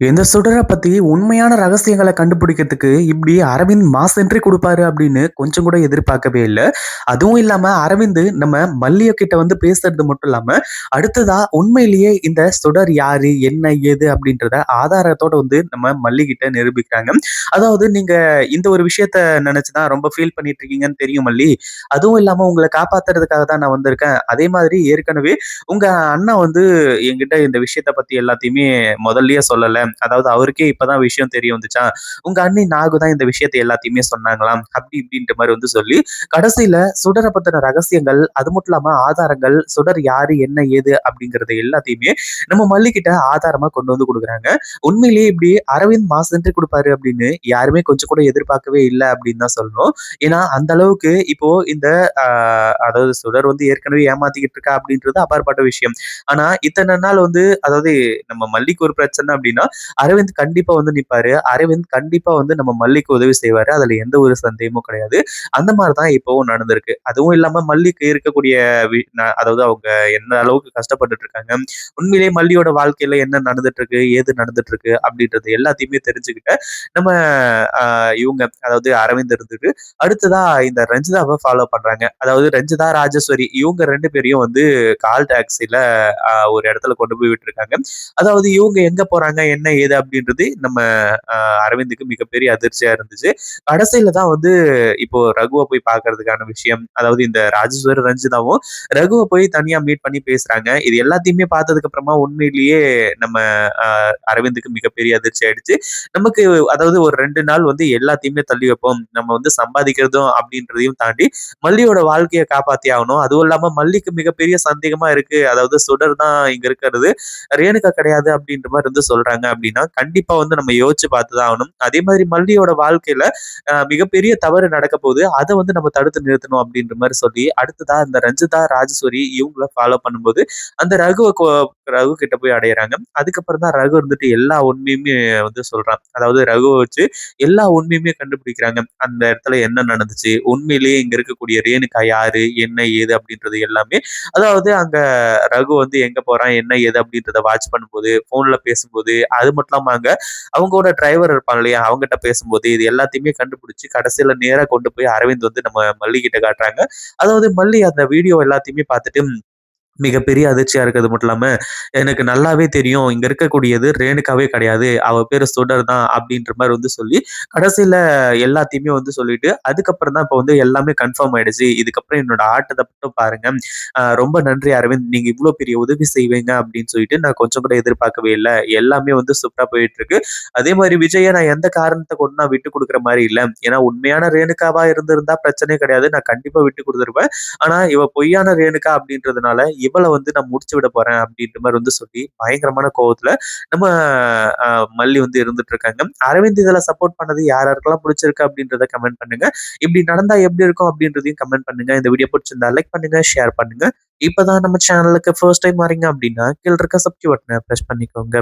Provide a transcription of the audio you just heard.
இந்த சுடரை பத்தி உண்மையான ரகசியங்களை கண்டுபிடிக்கிறதுக்கு, இப்படி அரவிந்த் மாஸ் என்ட்ரி கொடுப்பாரு அப்படின்னு கொஞ்சம் கூட எதிர்பார்க்கவே இல்லை அதுவும் இல்லாம அரவிந்த் நம்ம மல்லிய கிட்ட வந்து பேசுறது மட்டும் இல்லாம, அடுத்ததா உண்மையிலேயே இந்த சுடர் யாரு? என்ன? ஏது? அப்படின்றத ஆதாரத்தோட வந்து நம்ம மல்லிகிட்ட நிரூபிக்கிறாங்க. அதாவது நீங்க இந்த ஒரு விஷயத்த நினைச்சுதான் ரொம்ப ஃபீல் பண்ணிட்டு இருக்கீங்கன்னு தெரியும் மல்லி. அதுவும் இல்லாம உங்களை காப்பாத்துறதுக்காக தான் நான் வந்திருக்கேன். அதே மாதிரி ஏற்கனவே உங்க அண்ணா வந்து என்கிட்ட இந்த விஷயத்த பத்தி எல்லாத்தையுமே முதல்லயே சொல்லலை அதாவது அவருக்கே இப்பதான் விஷயம் தெரிய வந்துச்சா, உங்க அண்ணி நாகு தான் இந்த விஷயத்தை எல்லாத்தையுமே சொன்னாங்களாம். அப்படி இப்படின்ற மாதிரி வந்து சொல்லி, கடைசியில சுடரை பத்தின ரகசியங்கள், அது மட்டும் இல்லாம ஆதாரங்கள், சுடர் யாரு? என்ன? ஏது? அப்படிங்கிறது எல்லாத்தையுமே நம்ம மல்லிகிட்ட ஆதாரமா கொண்டு வந்து குடுக்குறாங்க. உண்மையிலேயே இப்படி அரவிந்த் மாஸ் சென்று கொடுப்பாரு அப்படின்னு யாருமே கொஞ்சம் கூட எதிர்பார்க்கவே இல்லை அப்படின்னு தான் சொல்லணும். ஏன்னா, அந்த அளவுக்கு இப்போ இந்த அதாவது சுடர் வந்து ஏற்கனவே ஏமாத்திக்கிட்டு இருக்கா அப்படின்றது அப்பாற்பட்ட விஷயம். ஆனா, இத்தனை நாள் வந்து அதாவது நம்ம மல்லிக்கு ஒரு பிரச்சனை அப்படின்னா, அரவிந்த் கண்டிப்பா வந்து நிப்பாரு. அரவிந்த் கண்டிப்பா வந்து நம்ம மல்லிக்கு உதவி செய்வாரு. அதுல எந்த ஒரு சந்தேகமும் கிடையாது. அந்த மாதிரிதான் தான் இப்பவும் நடந்திருக்கு. அதுவும் இல்லாம மல்லிக்கு இருக்கக்கூடிய அதாவது அவங்க எந்த அளவுக்கு கஷ்டப்பட்டுட்டு இருக்காங்க. உண்மையிலேயே மல்லியோட வாழ்க்கையில என்ன நடந்துட்டு இருக்கு? ஏது நடந்துட்டு இருக்கு? அப்படின்றது எல்லாத்தையுமே தெரிஞ்சுக்கிட்ட நம்ம இவங்க அதாவது அரவிந்த் இருந்துட்டு, அடுத்ததா இந்த ரஞ்சிதாவை ஃபாலோ பண்றாங்க. அதாவது ரஞ்சிதா, ராஜேஸ்வரி இவங்க ரெண்டு பேரையும் வந்து கால் டாக்ஸில ஒரு இடத்துல கொண்டு போய் விட்டுருக்காங்க. அதாவது இவங்க எங்க போறாங்க? என்ன? ஏது? அப்படின்றது நம்ம அரவிந்துக்கு மிகப்பெரிய அதிர்ச்சியா இருந்துச்சு. கடைசியில தான் வந்து இப்போ ரகுவை போய் பார்க்கறதுக்கான விஷயம், அதாவது இந்த ராஜேஸ்வரி, ரஞ்சிதாவும் ரகுவை போய் தனியா மீட் பண்ணி பேசுறாங்க. இது எல்லாத்தையுமே பார்த்ததுக்கு அப்புறமா உண்மையிலேயே நம்ம அரவிந்துக்கு மிகப்பெரிய அதிர்ச்சி ஆயிடுச்சு. நமக்கு அதாவது ஒரு ரெண்டு நாள் வந்து எல்லாத்தையுமே தள்ளி வைப்போம். நம்ம வந்து சம்பாதிக்கிறதும் அப்படின்றதையும் தாண்டி மல்லியோட வாழ்க்கையை காப்பாத்தி ஆகணும். அதுவும் இல்லாம மல்லிக்கு மிகப்பெரிய சந்தேகமா இருக்கு. அதாவது சுடர் தான் இங்க இருக்கிறது. ரேணுகா கிடையாது அப்படின்ற மாதிரி வந்து சொல்றாங்க அப்படின்னா, கண்டிப்பா வந்து நம்ம யோசிச்சு பார்த்து தான் ஆகணும். அதே மாதிரி மல்லியோட வாழ்க்கையில மிகப்பெரிய தவறு நடக்க போகுது. அதை வந்து நம்ம தடுத்து நிறுத்தணும் அப்படின்ற மாதிரி சொல்லி, அடுத்ததா இந்த ரஞ்சிதா, ராஜேஸ்வரி இவங்கள ஃபாலோ பண்ணும்போது, அந்த ரகுவ ரகு கிட்ட போய் அடையிறாங்க அதுக்கப்புறம் தான் ரகு இருந்துட்டு எல்லா உண்மையுமே வந்து சொல்றான். அதாவது ரகுவை வச்சு எல்லா உண்மையுமே கண்டுபிடிக்கிறாங்க. அந்த இடத்துல என்ன நடந்துச்சு? உண்மையிலேயே இங்க இருக்கக்கூடிய ரேணுகா யாரு? என்ன? ஏது? அப்படின்றது எல்லாமே. அதாவது அங்க ரகு வந்து எங்க போறான்? என்ன? ஏது? அப்படின்றத வாட்ச் பண்ணும்போது, ஃபோன்ல பேசும்போது, அது மட்டும் இல்லாம அங்க அவங்களோட டிரைவர் இருப்பாங்க இல்லையா? அவங்ககிட்ட பேசும்போது, இது எல்லாத்தையுமே கண்டுபிடிச்சு கடைசியில நேரா கொண்டு போய் அரவிந்த் வந்து நம்ம மல்லி கிட்ட காட்டுறாங்க. அதாவது மல்லி அந்த வீடியோ எல்லாத்தையுமே பார்த்துட்டு மிகப்பெரிய அதிர்ச்சியா இருக்கிறது மட்டும் இல்லாம, எனக்கு நல்லாவே தெரியும். இங்க இருக்கக்கூடியது ரேணுகாவே கிடையாது. அவ பேரு சுடர் தான் அப்படின்ற மாதிரி வந்து சொல்லி, கடைசியில எல்லாத்தையுமே வந்து சொல்லிட்டு, அதுக்கப்புறம் தான் இப்ப வந்து எல்லாமே கன்ஃபார்ம் ஆயிடுச்சு. இதுக்கப்புறம் என்னோட ஆட்டத்தை மட்டும் பாருங்க. ரொம்ப நன்றி அரவிந்த். நீங்க இவ்வளோ பெரிய உதவி செய்வீங்க அப்படின்னு சொல்லிட்டு நான் கொஞ்சம் கூட எதிர்பார்க்கவே இல்லை எல்லாமே வந்து சூப்பரா போயிட்டு இருக்கு. அதே மாதிரி விஜய நான் எந்த காரணத்தை கொண்டு நான் விட்டு கொடுக்குற மாதிரி இல்லை ஏன்னா உண்மையான ரேணுக்காவா இருந்திருந்தா பிரச்சனையே கிடையாது. நான் கண்டிப்பா விட்டு கொடுத்துருவேன் ஆனா இவ பொய்யான ரேணுகா அப்படின்றதுனால, இவளை வந்து நான் முடிச்சு விட போறேன் அப்படின்ற மாதிரி வந்து சொல்லி, பயங்கரமான கோவத்துல நம்ம மல்லி வந்து இருந்துட்டு இருக்காங்க. அரவிந்த் இதெல்லாம் சப்போர்ட் பண்ணது யார் யாருக்கெல்லாம் பிடிச்சிருக்கு அப்படின்றத கமெண்ட் பண்ணுங்க. இப்படி நடந்தா எப்படி இருக்கும் அப்படின்றதையும் கமெண்ட் பண்ணுங்க. இந்த வீடியோ பிடிச்சிருந்தா லைக் பண்ணுங்க, ஷேர் பண்ணுங்க. இப்பதான் நம்ம சேனலுக்கு ஃபர்ஸ்ட் டைம் வரீங்க அப்படின்னா, கீழ இருக்க சப்ஸ்கிரைப் பட்டனை ப்ரெஸ் பண்ணிக்கோங்க.